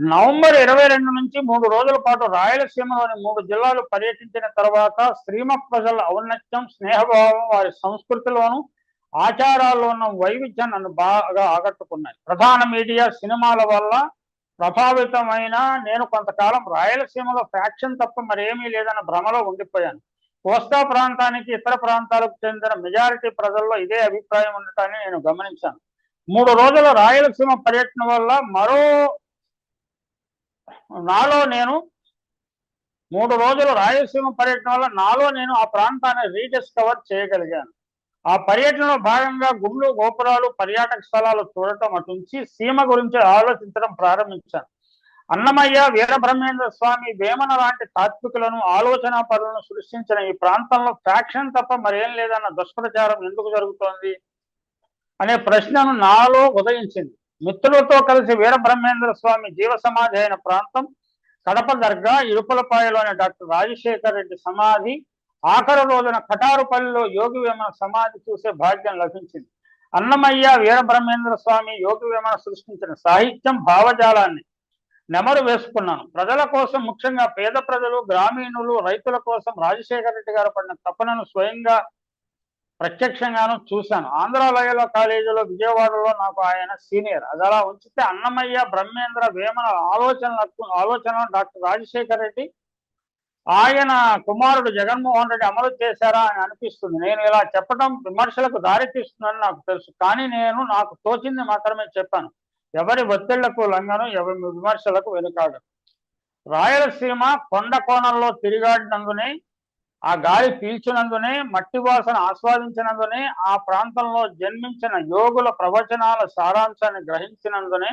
November ఇరవై రెండు నుంచి మూడు రోజుల పాటు రాయలసీమలోని మూడు జిల్లాలు పర్యటించిన తర్వాత శ్రీమ ప్రజల ఔన్నత్యం స్నేహభావం వారి సంస్కృతిలోను ఆచారాల్లో ఉన్న వైవిధ్యం నన్ను బాగా ఆకట్టుకున్నాయి. ప్రధాన మీడియా సినిమాల వల్ల ప్రభావితమైన నేను కొంతకాలం రాయలసీమలో ఫ్యాక్షన్ తప్ప మరేమీ లేదన్న భ్రమలో ఉండిపోయాను. కోస్తా ప్రాంతానికి ఇతర ప్రాంతాలకు చెందిన మెజారిటీ ప్రజల్లో ఇదే అభిప్రాయం ఉండటాన్ని నేను గమనించాను. మూడు రోజుల రాయలసీమ పర్యటన వల్ల మరో నాలో నేను మూడు రోజులు రాయలసీమ పర్యటన వల్ల నాలో నేను ఆ ప్రాంతాన్ని రీడిస్కవర్ చేయగలిగాను. ఆ పర్యటనలో భాగంగా గుళ్ళు గోపురాలు పర్యాటక స్థలాలు చూడటం అటుంచి సీమ గురించి ఆలోచించడం ప్రారంభించాను. అన్నమయ్య వీరబ్రహ్మేంద్ర స్వామి వేమన లాంటి తాత్వికులను ఆలోచన పరులను సృష్టించిన ఈ ప్రాంతంలో ఫ్యాక్షన్ తప్ప మరేం లేదన్న దుష్ప్రచారం ఎందుకు జరుగుతోంది? అనే ప్రశ్నను నాలో ఉదయించింది. మిత్రులతో కలిసి వీరబ్రహ్మేంద్ర స్వామి జీవ సమాధి అయిన ప్రాంతం కడప దర్గా ఇరుపులపాయలోని డాక్టర్ రాజశేఖర్ రెడ్డి సమాధి ఆఖరు రోజున కటారుపల్లిలో యోగి వేమన సమాధి చూసే భాగ్యం లభించింది. అన్నమయ్య వీరబ్రహ్మేంద్ర స్వామి యోగి వేమన సృష్టించిన సాహిత్యం భావజాలాన్ని నెమరు వేసుకున్నాను. ప్రజల కోసం ముఖ్యంగా పేద ప్రజలు గ్రామీణులు రైతుల కోసం రాజశేఖర రెడ్డి గారు పడిన తపనను స్వయంగా ప్రత్యక్షంగాను చూశాను. ఆంధ్రాలయలో కాలేజీలో విజయవాడలో నాకు ఆయన సీనియర్. అది అలా ఉంచితే అన్నమయ్య బ్రహ్మేంద్ర వేమన ఆలోచనలకు ఆలోచన డాక్టర్ రాజశేఖర రెడ్డి ఆయన కుమారుడు జగన్మోహన్ రెడ్డి అమలు చేశారా అని అనిపిస్తుంది. నేను ఇలా చెప్పడం విమర్శలకు దారి తీస్తుందని నాకు తెలుసు. కానీ నేను నాకు తోచింది మాత్రమే చెప్పాను. ఎవరి ఒత్తిళ్ళకు లంగను ఎవరి విమర్శలకు వెనుకాడు రాయలసీమ కొండ కోణంలో తిరిగాడినందునే ఆ గాలి పీల్చినందునే మట్టి వాసన ఆస్వాదించినందునే ఆ ప్రాంతంలో జన్మించిన యోగుల ప్రవచనాల సారాంశాన్ని గ్రహించినందునే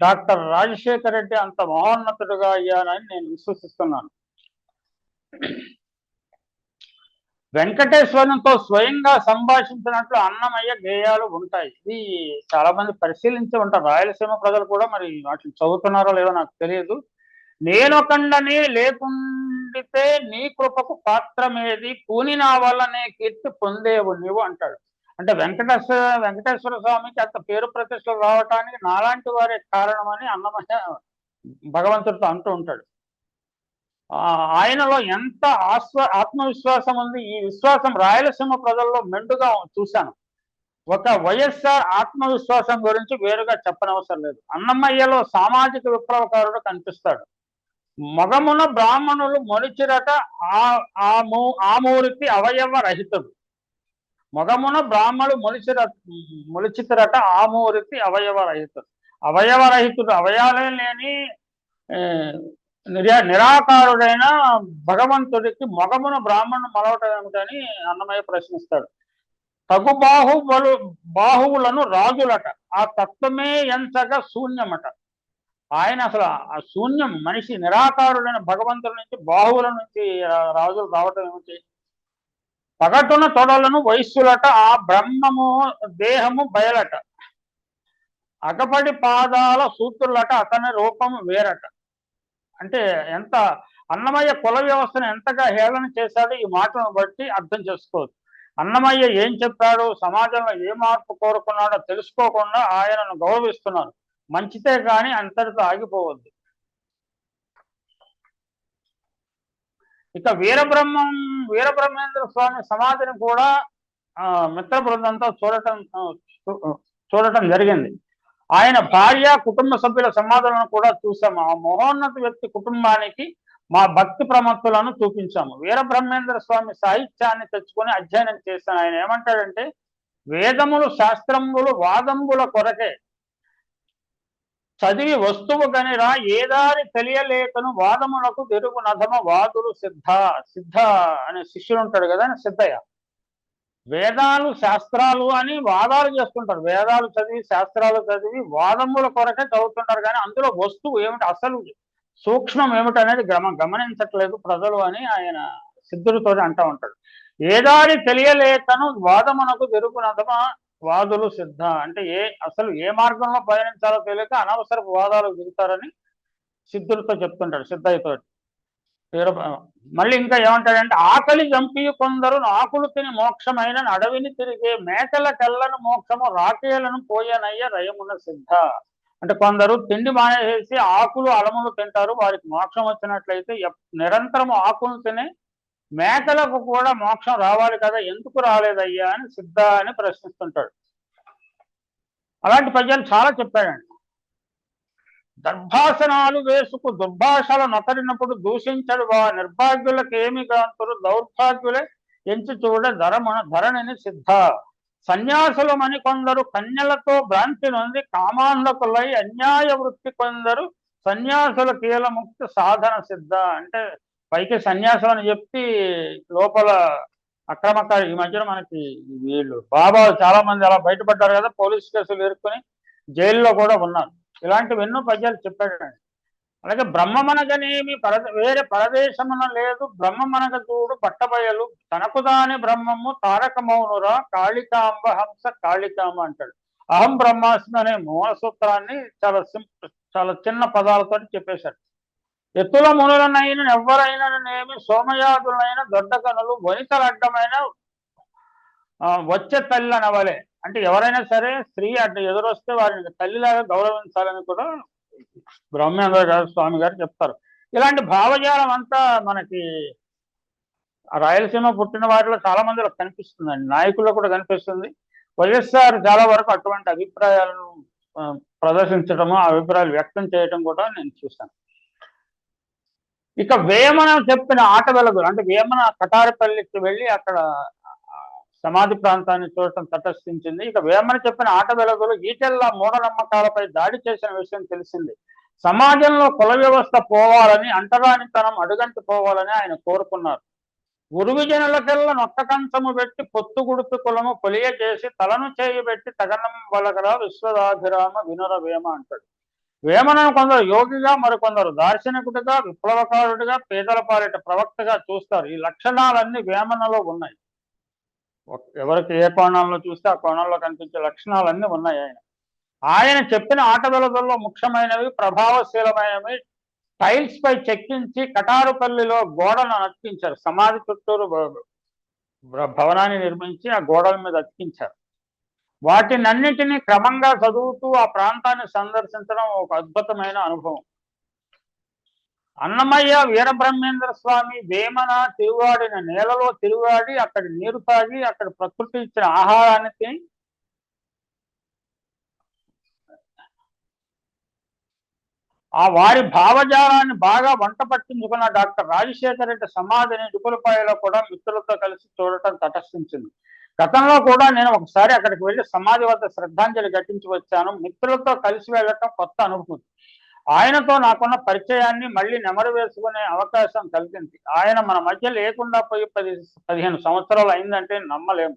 డాక్టర్ రాజశేఖర రెడ్డి అంత మహోన్నతుడుగా అయ్యానని నేను విశ్వసిస్తున్నాను. వెంకటేశ్వరంతో స్వయంగా సంభాషించినట్లు అన్నమయ్య గేయాలు ఉంటాయి. ఇది చాలా మంది పరిశీలించి ఉంటారు. రాయలసీమ ప్రజలు కూడా మరి వాటిని చదువుతున్నారో లేదో నాకు తెలియదు. నేనొకండని పొందితే నీ కృపకు పాత్రమేది. పూని నా వల్లనే కీర్తి పొందేవు నీవు అంటాడు. అంటే వెంకటేశ్వర వెంకటేశ్వర స్వామికి అంత పేరు ప్రతిష్టలు రావటానికి నాలాంటి వారే కారణమని అన్నమయ్య భగవంతుడితో అంటూ ఉంటాడు. ఆ ఆయనలో ఎంత ఆస్వ ఆత్మవిశ్వాసం ఉంది? ఈ విశ్వాసం రాయలసీమ ప్రజల్లో మెండుగా చూశాను. ఒక వైఎస్ఆర్ ఆత్మవిశ్వాసం గురించి వేరుగా చెప్పనవసరం లేదు. అన్నమయ్యలో సామాజిక విప్లవకారుడు కనిపిస్తాడు. మగమున బ్రాహ్మణులు మొలిచిరట ఆ మూ ఆ అవయవ రహితుడు మగమున బ్రాహ్మణులు మొలిచిర మొలిచితరట ఆ మూర్తి అవయవ రహితుడు అవయవ రహితుడు అవయవాలే లేని నిరా నిరాకారుడైన భగవంతుడికి మగమున బ్రాహ్మణుడు మలవటం ఏమిటని అన్నమయ్య ప్రశ్నిస్తాడు. తగు బాహుబలు బాహువులను రాజులట. ఆ తత్వమే ఎంచగా శూన్యమట. ఆయన అసలు ఆ శూన్యం మనిషి నిరాకారుడైన భగవంతుడి నుంచి బాహువుల నుంచి రాజులు రావటం ఏమిటి? పగటున తొడలను వయస్సులట ఆ బ్రహ్మము దేహము బయలట. అగపడి పాదాల సూత్రులట అతని రూపం వేరట. అంటే ఎంత అన్నమయ్య కుల వ్యవస్థను ఎంతగా హేళన చేశాడో ఈ మాటను బట్టి అర్థం చేసుకోవచ్చు. అన్నమయ్య ఏం చెప్పాడు? సమాజంలో ఏ మార్పు కోరుకున్నాడో తెలుసుకోకుండా ఆయనను గౌరవిస్తున్నారు. మంచితే కానీ అంతటితో ఆగిపోవద్దు. ఇక వీరబ్రహ్మం వీరబ్రహ్మేంద్ర స్వామి సమాధిని కూడా మిత్ర బృందంతో చూడటం చూడటం జరిగింది. ఆయన భార్య కుటుంబ సభ్యుల సమాధులను కూడా చూసాము ఆ మహోన్నత వ్యక్తి కుటుంబానికి మా భక్తి ప్రమత్తులను చూపించాము. వీరబ్రహ్మేంద్ర స్వామి సాహిత్యాన్ని తెచ్చుకొని అధ్యయనం చేశాను ఆయన ఏమంటాడంటే వేదములు శాస్త్రములు వాదంబుల కొరకే చదివి వస్తువు గనిరా ఏదారి తెలియలేకను వాదములకు తెరుగు నథమ వాదులు సిద్ధ సిద్ధ అనే శిష్యుడు ఉంటాడు కదా సిద్ధయ్య. వేదాలు శాస్త్రాలు అని వాదాలు చేస్తుంటారు. వేదాలు చదివి శాస్త్రాలు చదివి వాదముల కొరకే చదువుతుంటారు కానీ అందులో వస్తువు ఏమిటి అసలు సూక్ష్మం ఏమిటనేది గమ గమనించట్లేదు ప్రజలు అని ఆయన సిద్ధుడితో అంటా ఉంటాడు. ఏదారి తెలియలేకను వాదమునకు తిరుగునదమ వాదులు సిద్ధ అంటే ఏ అసలు ఏ మార్గంలో పయనించాలో తెలియక అనవసరపు వాదాలు దిగుతారని సిద్ధులతో చెప్తుంటాడు సిద్ధయ్యతో మళ్ళీ ఇంకా ఏమంటాడంటే ఆకలి చంపి కొందరు ఆకులు తిని మోక్షమైన అడవిని తిరిగే మేకల కళ్ళను మోక్షము రాకేలను పోయనయ్య రయమున సిద్ధ. అంటే కొందరు తిండి మానేసేసి ఆకులు అలములు తింటారు వారికి మోక్షం వచ్చినట్లయితే నిరంతరం ఆకులు తినే మేకలకు కూడా మోక్షం రావాలి కదా ఎందుకు రాలేదయ్యా అని సిద్ధ అని ప్రశ్నిస్తుంటాడు. అలాంటి పద్యాలు చాలా చెప్పాడండి దర్భాసనాలు వేసుకు దుర్భాషలు నొకరినప్పుడు దూషించడు వా నిర్భాగ్యులకు ఏమి దౌర్భాగ్యులే ఎంచి చూడ ధరమున ధరణిని సిద్ధ. సన్యాసులమని కొందరు కన్యలతో భ్రాంతి నొంది కామాంధకులై అన్యాయ వృత్తి కొందరు సన్యాసుల కీల ముక్తి సాధన సిద్ధ అంటే పైకి సన్యాసం అని చెప్పి లోపల అక్రమకారి ఈ మధ్యన మనకి వీళ్ళు బాబా చాలా మంది అలా బయటపడ్డారు కదా పోలీస్ కేసులు ఎదుర్కొని జైల్లో కూడా ఉన్నారు. ఇలాంటివి ఎన్నో పద్యాలు చెప్పాడండి. అలాగే బ్రహ్మమనగనేమి పర వేరే పరదేశమున లేదు. బ్రహ్మమనగ చూడు పట్టబయలు తనకు దాని బ్రహ్మము తారకమౌనురా కాళికాంబ హంస కాళికాంబ అంటాడు. అహం బ్రహ్మాస్మి అనే మూల సూత్రాన్ని చాలా సింపుల్ చాలా చిన్న పదాలతో చెప్పేశాడు. ఎత్తుల మునులనైన ఎవ్వరైననేమి సోమయాదులైన దొడ్డ కనులు వనితలడ్డమైన అడ్డమైన వచ్చే తల్లి అనవలే అంటే ఎవరైనా సరే స్త్రీ అడ్డ ఎదురొస్తే వారిని తల్లిలాగా గౌరవించాలని కూడా బ్రహ్మేంద్ర గారు స్వామి గారు చెప్తారు. ఇలాంటి భావజాలం అంతా మనకి రాయలసీమ పుట్టిన వారిలో చాలా మందిలో కనిపిస్తుందండి. నాయకుల్లో కూడా కనిపిస్తుంది. వైఎస్ఆర్ చాలా వరకు అటువంటి అభిప్రాయాలను ప్రదర్శించడము ఆ అభిప్రాయాలు వ్యక్తం చేయడం కూడా నేను చూశాను. ఇక వేమన చెప్పిన ఆట వెలుగులు అంటే వేమన కటారిపల్లికి వెళ్ళి అక్కడ సమాధి ప్రాంతాన్ని చూడటం తటస్థించింది. ఇక వేమన చెప్పిన ఆట వెలుగులు ఈటెల్లా మూఢనమ్మకాలపై దాడి చేసిన విషయం తెలిసింది. సమాజంలో కుల వ్యవస్థ పోవాలని అంటరానితనం అడుగంటి పోవాలని ఆయన కోరుకున్నారు. గురువిజనులకెల్లా నొక్క కంచము పెట్టి పొత్తు గుడుపు కులము పొలియ చేసి తలను చేయబెట్టి తగనం వలగల విశ్వదాభిరామ వినుర వేమ అంటాడు. వేమనను కొందరు యోగిగా మరికొందరు దార్శనికుడిగా విప్లవకారుడిగా పేదల పాలిట ప్రవక్తగా చూస్తారు. ఈ లక్షణాలన్నీ వేమనలో ఉన్నాయి. ఎవరికి ఏ కోణంలో చూస్తే ఆ కోణంలో కనిపించే లక్షణాలన్నీ ఉన్నాయి ఆయన. ఆయన చెప్పిన ఆట ముఖ్యమైనవి ప్రభావశీలమైనవి టైల్స్ పై చెక్కించి కటారుపల్లిలో గోడను అతికించారు. సమాధి చుట్టూరు భవనాన్ని నిర్మించి ఆ గోడల మీద అతికించారు. వాటినన్నిటినీ క్రమంగా చదువుతూ ఆ ప్రాంతాన్ని సందర్శించడం ఒక అద్భుతమైన అనుభవం. అన్నమయ్య వీరబ్రహ్మేంద్ర స్వామి వేమన తిరుగాడిన నేలలో తిరుగాడి అక్కడ నీరు తాగి అక్కడ ప్రకృతి ఇచ్చిన ఆహారాన్ని తిని ఆ వారి భావజాలాన్ని బాగా వంట పట్టించుకున్న డాక్టర్ రాజశేఖర రెడ్డి సమాధిని నిపులపాయలో కూడా మిత్రులతో కలిసి చూడటం తటస్థించింది. గతంలో కూడా నేను ఒకసారి అక్కడికి వెళ్ళి సమాధి వద్ద శ్రద్ధాంజలి ఘటించి వచ్చాను. మిత్రులతో కలిసి వెళ్ళటం కొత్త అనుభూతి. ఆయనతో నాకున్న పరిచయాన్ని మళ్ళీ నెమరు వేసుకునే అవకాశం కలిగింది. ఆయన మన మధ్య లేకుండా పోయి పది పదిహేను సంవత్సరాలు అయిందంటే నమ్మలేము.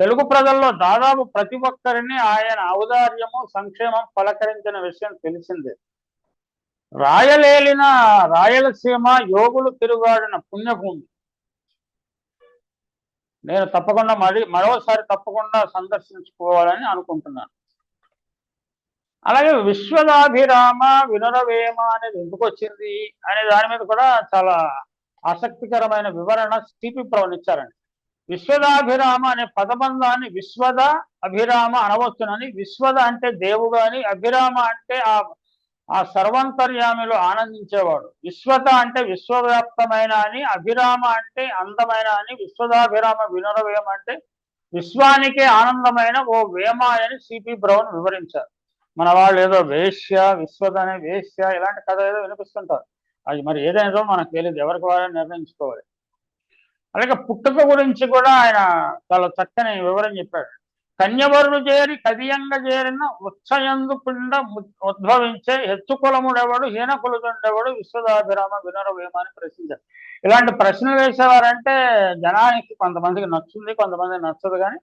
తెలుగు ప్రజల్లో దాదాపు ప్రతి ఒక్కరిని ఆయన ఔదార్యము సంక్షేమం పలకరించిన విషయం తెలిసిందే. రాయలేలిన రాయలసీమ యోగులు తిరుగాడిన పుణ్యభూమి. నేను తప్పకుండా మరీ మరోసారి తప్పకుండా సందర్శించుకోవాలని అనుకుంటున్నాను. అలాగే విశ్వదాభిరామ వినురవేమ అనేది ఎందుకు వచ్చింది అనే దాని మీద కూడా చాలా ఆసక్తికరమైన వివరణ సిపి ప్రవన్ ఇచ్చారండి. విశ్వదాభిరామ అనే పదబంధాన్ని విశ్వద అభిరామ అనవచ్చునని విశ్వద అంటే దేవుగాని అభిరామ అంటే ఆ ఆ సర్వంతర్యామిలో ఆనందించేవాడు. విశ్వత అంటే విశ్వవ్యాప్తమైన అని అభిరామ అంటే అందమైన అని విశ్వదాభిరామ వినురవేమ అంటే విశ్వానికే ఆనందమైన ఓ వేమ అని సిపి బ్రౌన్ వివరించారు. మన వాళ్ళు ఏదో వేశ్య విశ్వత అనే వేశ్య ఇలాంటి కథ ఏదో వినిపిస్తుంటారు. అది మరి ఏదైనా మనకు తెలియదు ఎవరికి వారని నిర్ణయించుకోవాలి. అలాగే పుట్టుక గురించి కూడా ఆయన చాలా చక్కని వివరం చెప్పాడు. కన్యవరులు చేరి కదియంగ చేరిన ఉత్సయందు పిండ ఉద్భవించే హెచ్చు కులముడెవడు హీన కులముడెవడు విశ్వదాభిరామ వినరవేమని ప్రశ్నించారు ఇలాంటి ప్రశ్నలు వేసేవారంటే జనానికి కొంతమందికి నచ్చుంది కొంతమందికి నచ్చదు కానీ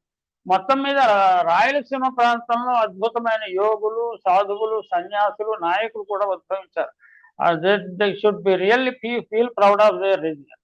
మొత్తం మీద రాయలసీమ ప్రాంతంలో అద్భుతమైన యోగులు సాధువులు సన్యాసులు నాయకులు కూడా ఉద్భవించారు. They should be really feel proud of their region